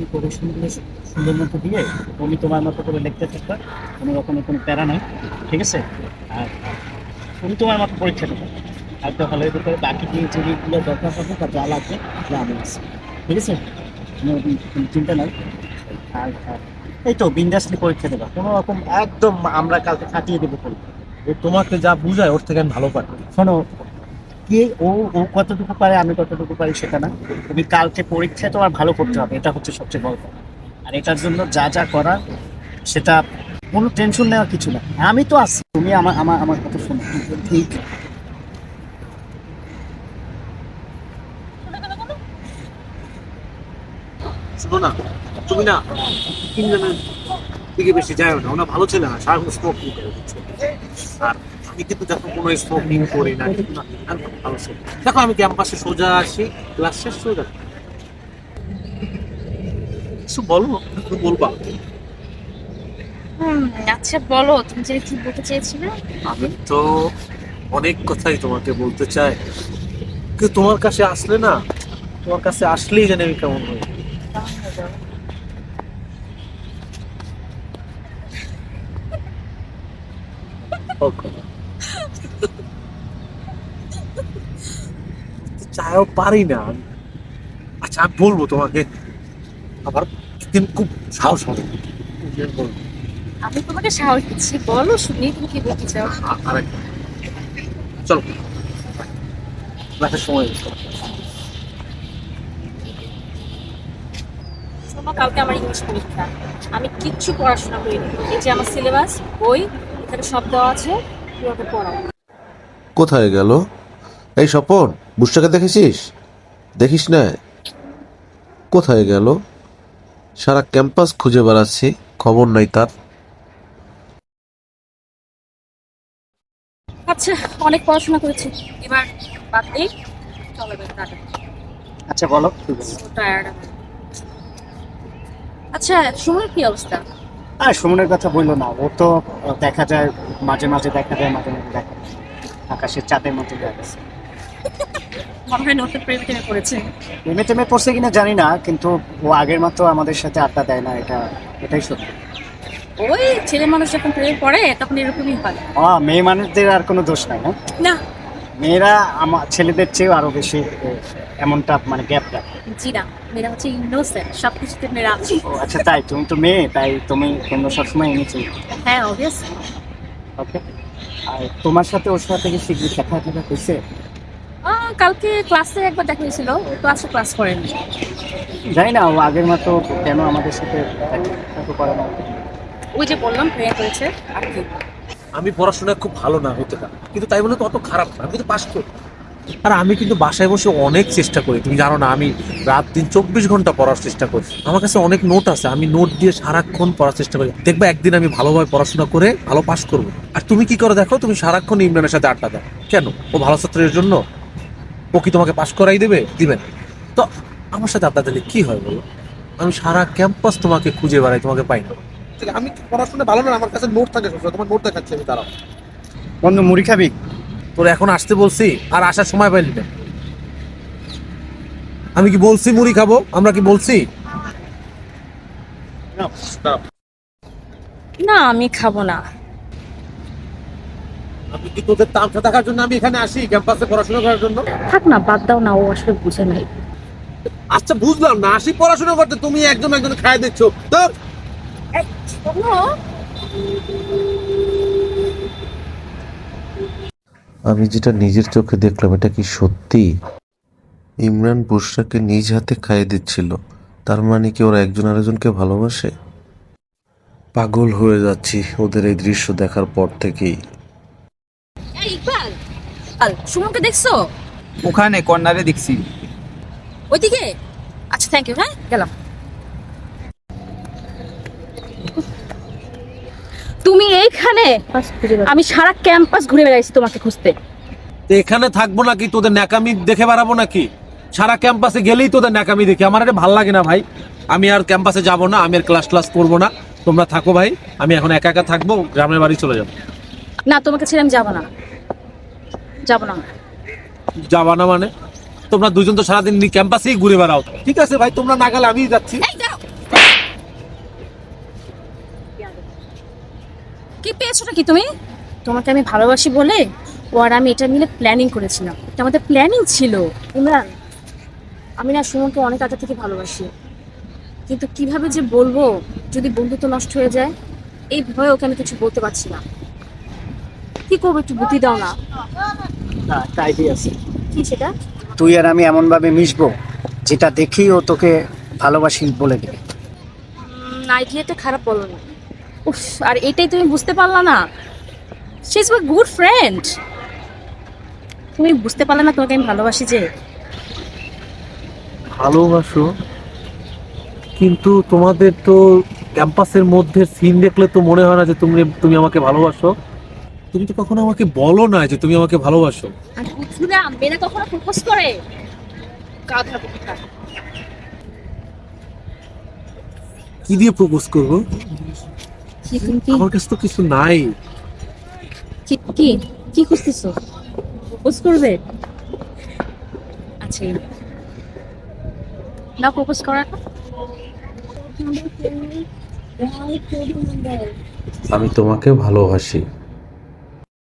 তুমি প্রদর্শনগুলো সুন্দর মতো দিয়ে তুমি তোমার মতো করে লিখতে থাকবে কোনো রকমের কোনো প্যারা নাই ঠিক আছে? আর তুমি তোমার মতো পরীক্ষা দেবে আর তো ভালো করে বাকি যে যেগুলো দরকার হবে বা যা লাগবে যা আমি আছি ঠিক আছে? কোনো কোনো চিন্তা নাই। আর এই তো বিন্দাসলি পরীক্ষা দেবা। কোনো রকম একদম আমরা কালকে খাটিয়ে দেবো তোমাকে যা বুঝায় ওর থেকে আমি ভালো পারি শোনো কে ও ও কতটুকু পারে, আমি কতটুকু পারি সেটা না। তুমি কালকে পরীক্ষা তোমার ভালো করতে হবে, এটা হচ্ছে সবচেয়ে বড় আর এটার জন্য যা যা করা সেটা কোনো টেনশন নেওয়ার কিছু না। আমি তো আছি, তুমি আমার আমার আমার কথা শোনো। ঠিক। না, তুমি না বেশি যাও না। ভালো ছেলে না আর আমি কিন্তু কোনো স্মোকিং করি না ভালো দেখো আমি ক্যাম্পাসে সোজা আসি ক্লাস শেষ সোজা কিছু বলো বলবা। আচ্ছা বলো তুমি যে কি বলতে চেয়েছিলে? আমি তো অনেক কথাই তোমাকে বলতে চাই। কিন্তু তোমার কাছে আসলে না তোমার কাছে আসলেই জানি আমি কেমন হই। চাইও পারি না। আচ্ছা আমি বলব তোমাকে। আবার কিন্তু খুব সাহস হবে। বলব আমি তোমাকে সাহস দিচ্ছি। বলো শুনি তুমি কি বলতে চাও? আরেক চলো। ক্লাসের সময় শোনো কালকে আমার ইংলিশ পরীক্ষা। আমি কিচ্ছু পড়াশোনা করিনি। এই যে আমার সিলেবাস বই এখানে সব দেওয়া আছে তুমি ওকে পড়াও। কোথায় গেল? এই স্বপন বুসটাকে দেখেছিস? দেখিস না? কোথায় গেল? সারা ক্যাম্পাস খুঁজে বেড়াচ্ছি খবর নাই তার। আচ্ছা অনেক পড়াশোনা করেছি। এবার বাদ দিই চলো এবার টাটা আচ্ছা বলো। টায়ার্ড আচ্ছা সুমনের কি অবস্থা? আর সুমনের কথা বলল না। ও তো দেখা যায় মাঝে মাঝে দেখা যায় মাঝে মাঝে দেখা যায়। আকাশের চাঁদের মতো দেখা গেছে। মনে হয় নতুন প্রেমে টেমে পড়েছে। প্রেমে টেমে পড়ছে কিনা জানি না কিন্তু ও আগের মতো আমাদের সাথে আড্ডা দেয় না এটা এটাই সত্যি। ওই ছেলে মানুষ যখন প্রেমে পড়ে তখন এরকমই হয়। ও মেয়ে মানুষদের আর কোনো দোষ নাই না না। মেয়েরা আমার ছেলেদের চেয়েও আরও বেশি এমনটা মানে গ্যাপ রাখে জি না মেয়েরা হচ্ছে ইনোসেন্ট সব কিছুতে মেয়েরা ও আচ্ছা তাই তুমি তো মেয়ে তাই তুমি কেন সবসময় এনেছো? হ্যাঁ অবভিয়াস ওকে আর তোমার সাথে ওর সাথে কি শীঘ্রই দেখা দেখা হয়েছে? কালকে ক্লাসে একবার দেখা হয়েছিল ক্লাসে ক্লাস করেনি। জানি না আগের মতো কেন আমাদের সাথে করে না ওই যে বললাম প্রেমে করেছে আর কি। আমি পড়াশোনায় খুব ভালো না হতে পারে কিন্তু তাই বলে তো অত খারাপ না আমি কিন্তু পাস করি। আর আমি কিন্তু বাসায় বসে অনেক চেষ্টা করি তুমি জানো না আমি রাত দিন চব্বিশ ঘণ্টা পড়ার চেষ্টা করি। আমার কাছে অনেক নোট আছে আমি নোট দিয়ে সারাক্ষণ পড়ার চেষ্টা করি। দেখবে একদিন আমি ভালোভাবে পড়াশোনা করে ভালো পাস করব। আর তুমি কি করে দেখো? তুমি সারাক্ষণ ইমরানের সাথে আড্ডা দাও। কেন? ও ভালো ছাত্রের জন্য? ও কি তোমাকে পাশ করাই দেবে? দিবে না। তো আমার সাথে দিলে কি হয় বলো? আমি সারা ক্যাম্পাস তোমাকে খুঁজে বেড়াই তোমাকে পাই না। আমি পড়াশোনা ভালো না আমার কাছে নোট থাকে তোমার নোট দেখাচ্ছি আমি দাঁড়াও। বন্ধু মুড়ি খাবি? তোর এখন আসতে বলছি আর আসার সময় পাইলি না। আমি কি বলছি মুড়ি খাব? আমরা কি বলছি? না আমি খাব না। আমি কি তোদের তামসা দেখার জন্য আমি এখানে আসি ক্যাম্পাসে পড়াশোনা করার জন্য? থাক না বাদ দাও না ও আসলে বুঝে নাই। আচ্ছা বুঝলাম না আসি পড়াশোনা করতে তুমি একজন একজন দিচ্ছ। তো আমি যেটা নিজের চোখে দেখলাম এটা কি সত্যি? ইমরান বুসরাকে নিজ হাতে খাইয়ে দিচ্ছিল। তার মানে কি ওরা একজন আরেকজনকে ভালোবাসে? পাগল হয়ে যাচ্ছি ওদের এই দৃশ্য দেখার পর থেকেই। ইকবাল ইকবাল, সুমনকে দেখছ? ওখানে কর্নারে দেখছি। ওইদিকে? আচ্ছা থ্যাংক ইউ হ্যাঁ গেলাম। তুমি এইখানে? আমি সারা ক্যাম্পাস ঘুরে বেড়াইছি তোমাকে খুঁজতে। তো এখানে থাকব নাকি? তোদের ন্যাকামি দেখে বেড়াবো নাকি? সারা ক্যাম্পাসে গেলেই তোদের ন্যাকামি দেখি। আমার এটা ভালো লাগে না ভাই। আমি আর ক্যাম্পাসে যাব না আমি আর ক্লাস ক্লাস করব না। তোমরা থাকো ভাই আমি এখন একা একা থাকব গ্রামের বাড়ি চলে যাব। না তোমাকে ছেড়ে আমি যাব না। যাব না। যাবা না মানে? তোমরা দুজন তো সারাদিন ক্যাম্পাসেই ঘুরে বেড়াও। ঠিক আছে ভাই তোমরা না গেলে আমি যাচ্ছি। কি পেয়েছ নাকি তুমি? তোমাকে আমি ভালোবাসি বলে ও আর আমি এটা মিলে প্ল্যানিং করেছিলাম। এটা আমাদের প্ল্যানিং ছিল। ইমরান আমি না সুমনকে অনেক আগে থেকে ভালোবাসি। কিন্তু কীভাবে যে বলব যদি বন্ধুত্ব নষ্ট হয়ে যায় এই ভয়ে ওকে আমি কিছু বলতে পারছি না। কি করব একটু বুদ্ধি দাও না। না একটা আছে। কি সেটা? তুই আর আমি এমনভাবে মিশবো যেটা দেখি ও তোকে ভালোবাসি বলে দেবে। আইডিয়াটা খারাপ বলো না। উফ আর এটাই তুমি বুঝতে পারলা না? She is my good friend তুমি বুঝতে পারলে না তোমাকে আমি ভালোবাসি যে? ভালোবাসো কিন্তু তোমাদের তো ক্যাম্পাসের মধ্যে সিন দেখলে তো মনে হয় না যে তুমি তুমি আমাকে ভালোবাসো। তুমি তো কখনো আমাকে বলো না যে তুমি আমাকে ভালোবাসো। আর বুঝুরা মেয়েরা কখনো প্রপোজ করে? গাধা কোথাকার। কি দিয়ে প্রপোজ করব? কি তুমি কি? আমার কাছে তো কিছু নাই। কি- কি কি খুঁজতেছো? প্রপোজ করবে? আচ্ছা। না প্রপোজ করা আমি তোমাকে ভালোবাসি।